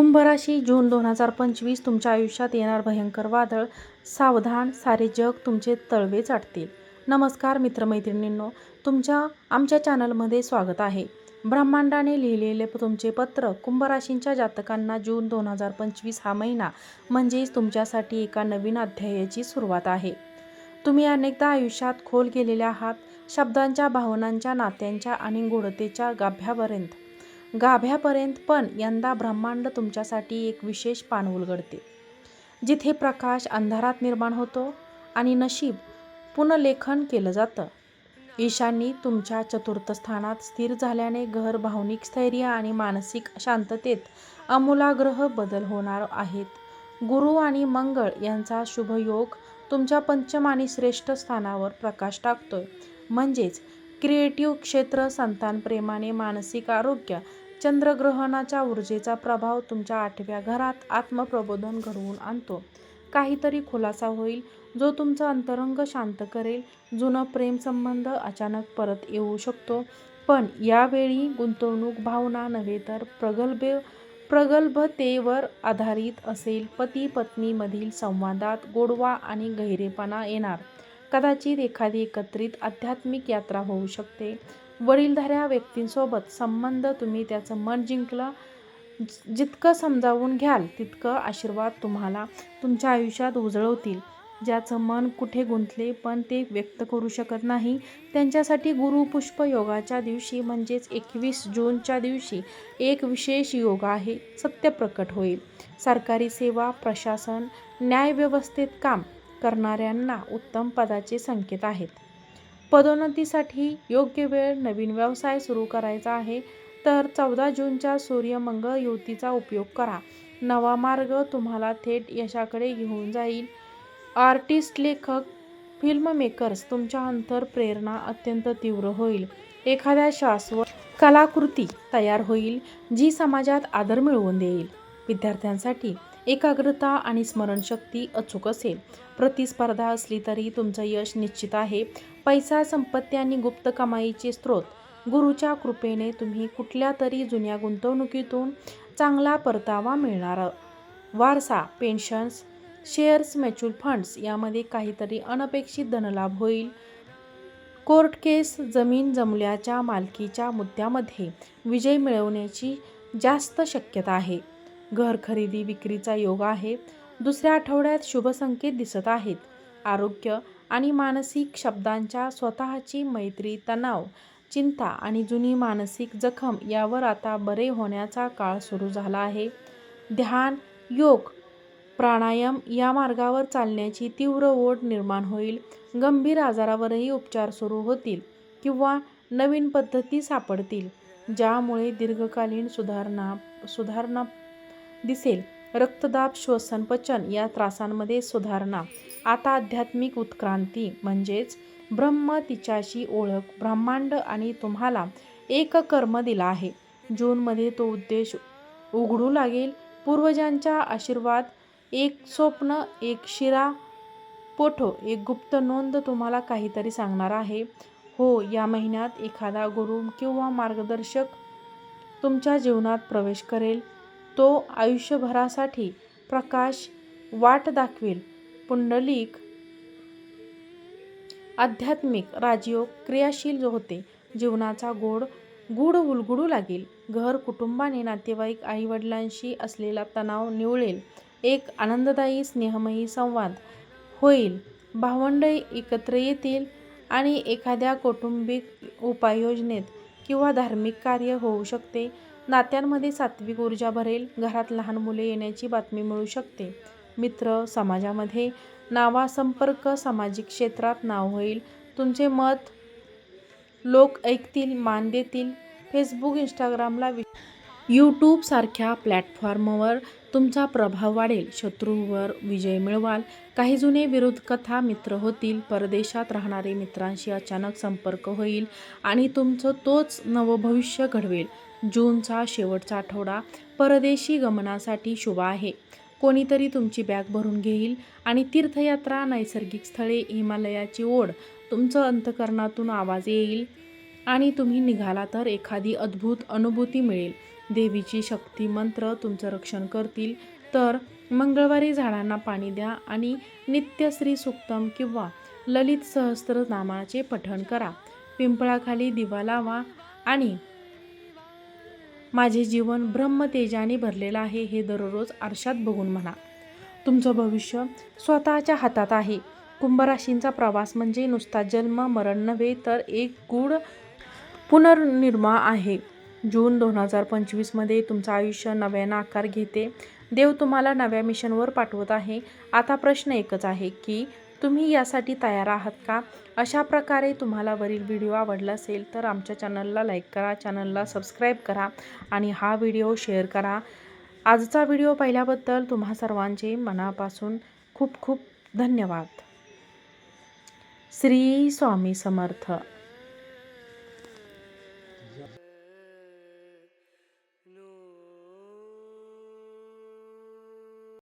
कुंभ राशी जून दोन हजार पंचवीस तुमच्या आयुष्यात येणार भयंकर वादळ. सावधान सारे जग तुमचे तळवे चाटतील. नमस्कार मित्रमैत्रिणींनो तुमच्या आमच्या चॅनलमध्ये स्वागत आहे. ब्रह्मांडाने लिहिलेले तुमचे पत्र कुंभराशींच्या जातकांना जून दोन हजार पंचवीस हा महिना म्हणजेच तुमच्यासाठी एका नवीन अध्यायाची सुरुवात आहे. तुम्ही अनेकदा आयुष्यात खोल गेलेल्या आहात शब्दांच्या भावनांच्या नात्यांच्या आणि गोडतेच्या गाभ्यापर्यंत. गाभ्यापर्यंत पण यंदा ब्रह्मांड तुमच्यासाठी एक विशेष पान उलगडते. जिथे प्रकाश अंधारात निर्माण होतो आणि नशीब पुनर्लेखन केलं जातं. ईशांनी तुमच्या चतुर्थ स्थानात स्थिर झाल्याने घर भावनिक स्थैर्य आणि मानसिक शांततेत आमूलाग्रह बदल होणार आहेत. गुरु आणि मंगळ यांचा शुभयोग तुमच्या पंचम आणि श्रेष्ठ स्थानावर प्रकाश टाकतोय. म्हणजेच क्रिएटिव्ह क्षेत्र संतान प्रेमाने मानसिक आरोग्य चंद्रग्रहणाच्या ऊर्जेचा प्रभाव तुमच्या आठव्या घरात आत्मप्रबोधन घडवून आणतो. काहीतरी खुलासा होईल जो तुमचं अंतरंग शांत करेल. जुनं प्रेमसंबंध अचानक परत येऊ शकतो. पण यावेळी गुंतवणूक भावना नव्हे तर प्रगल्भ प्रगल्भतेवर आधारित असेल. पती पत्नीमधील संवादात गोडवा आणि गहिरेपणा येणार. कदाचित एखादी एकत्रित आध्यात्मिक यात्रा होऊ शकते. वडीलधाऱ्या व्यक्तींसोबत संबंध तुम्ही त्याचं मन जिंकलं जितकं समजावून घ्याल तितकं आशीर्वाद तुम्हाला तुमच्या आयुष्यात उजळवतील. ज्याचं मन कुठे गुंतले पण ते व्यक्त करू शकत नाही. त्यांच्यासाठी गुरुपुष्प योगाच्या दिवशी म्हणजेच एकवीस जूनच्या दिवशी एक विशेष योग आहे सत्य प्रकट होईल. सरकारी सेवा प्रशासन न्यायव्यवस्थेत काम करणाऱ्यांना उत्तम पदाचे संकेत आहेत. पदोन्नतीसाठी योग्य वेळ नवीन व्यवसाय सुरू करायचा आहे तर चौदा जूनच्या सूर्यमंगळ युतीचा उपयोग करा. नवा मार्ग तुम्हाला थेट यशाकडे घेऊन जाईल. आर्टिस्ट लेखक फिल्म मेकर्स तुमच्या अंतर प्रेरणा अत्यंत तीव्र होईल. एखाद्या शाश्वत कलाकृती तयार होईल जी समाजात आदर मिळवून देईल. विद्यार्थ्यांसाठी एकाग्रता आणि स्मरणशक्ती अचूक असेल. प्रतिस्पर्धा असली तरी तुमचं यश निश्चित आहे. पैसा संपत्ती आणि गुप्त कमाईचे स्रोत. गुरुच्या कृपेने तुम्ही कुठल्या तरी जुन्या गुंतवणुकीतून चांगला परतावा मिळणार. वारसा पेन्शन्स शेअर्स म्युच्युअल फंड्स यामध्ये काहीतरी अनपेक्षित धनलाभ होईल. कोर्ट केस जमीन जमल्याच्या मालकीच्या मुद्द्यामध्ये विजय मिळवण्याची जास्त शक्यता आहे. घर खरेदी विक्रीचा योग आहे. दुसऱ्या आठवड्यात शुभ संकेत दिसत आहेत. आरोग्य आणि मानसिक शब्दांच्या स्वतःची मैत्री तणाव चिंता आणि जुनी मानसिक जखम यावर आता बरे होण्याचा काळ सुरू झाला आहे. ध्यान योग प्राणायाम या मार्गावर चालण्याची तीव्र ओढ निर्माण होईल. गंभीर आजारावरही उपचार सुरू होतील किंवा नवीन पद्धती सापडतील ज्यामुळे दीर्घकालीन सुधारणा सुधारणा दिसेल. रक्तदाब श्वसन पचन या त्रासांमध्ये सुधारणा. आता आध्यात्मिक उत्क्रांती म्हणजेच ब्रह्म तिच्याशी ओळख ब्रह्मांड आणि तुम्हाला एक कर्म दिला आहे. जूनमध्ये तो उद्देश उघडू लागेल. पूर्वजांच्या आशीर्वाद एक स्वप्न एक शिरा पोठो एक गुप्त नोंद तुम्हाला काहीतरी सांगणार आहे. हो या महिन्यात एखादा गुरु किंवा मार्गदर्शक तुमच्या जीवनात प्रवेश करेल. तो आयुष्यभरासाठी प्रकाश वाट दाखवेल. पुंडलिक आध्यात्मिक राजयोग क्रियाशील जो होते. जीवनाचा गोड गूढ उलगुडू लागेल. घर कुटुंबाने नातेवाईक आईवडिलांशी असलेला तणाव निवळेल. एक आनंददायी स्नेहमयी संवाद होईल. भावंड एकत्र येतील आणि एखाद्या कौटुंबिक उपाययोजनेत किंवा धार्मिक कार्य होऊ शकते. नात्यांमध्ये सात्विक ऊर्जा भरेल घरात लहान मुले येण्याची बातमी मिळू शकते. मित्र समाजामध्ये नावा संपर्क सामाजिक क्षेत्रात नाव होईल. तुमचे मत लोक ऐकतील मान देतील. फेसबुक इंस्टाग्रामला वि यूट्यूबसारख्या प्लॅटफॉर्मवर तुमचा प्रभाव वाढेल. शत्रूवर विजय मिळवाल. काही जुने विरोध कथा मित्र होतील. परदेशात राहणारे मित्रांशी अचानक संपर्क होईल आणि तुमचं तोच नवभविष्य घडवेल. जूनचा शेवटचा आठवडा परदेशी गमनासाठी शुभ आहे. कोणीतरी तुमची बॅग भरून घेईल आणि तीर्थयात्रा नैसर्गिक स्थळे हिमालयाची ओढ तुमचं अंतकरणातून आवाज येईल आणि तुम्ही निघाला तर एखादी अद्भुत अनुभूती मिळेल. देवीची शक्ती मंत्र तुमचं रक्षण करतील. तर मंगळवारी झाडांना पाणी द्या आणि नित्यश्री सुक्तम किंवा ललित सहस्त्रनामाचे पठण करा. पिंपळाखाली दिवा लावा आणि माझे जीवन ब्रह्मतेजाने भरलेलं आहे हे दररोज आरशात बघून म्हणा. तुमचं भविष्य स्वतःच्या हातात आहे. कुंभराशींचा प्रवास म्हणजे नुसता जन्म मरण नव्हे तर एक गूढ पुनर्निर्माण आहे. जून दोन हजार पंचवीसमध्ये तुमचं आयुष्य नव्यानं आकार घेते. देव तुम्हाला नव्या मिशनवर पाठवत आहे. आता प्रश्न एकच आहे की तुम्ही यासाठी तयार आहात का? अशा प्रकारे तुम्हाला वरील व्हिडिओ आवडला असेल तर आमच्या चॅनलला लाईक करा चॅनलला सबस्क्राईब करा आणि हा व्हिडिओ शेअर करा. आजचा व्हिडिओ पाहिल्याबद्दल तुम्हा सर्वांचे मनापासून खूप खूप धन्यवाद. श्री स्वामी समर्थ.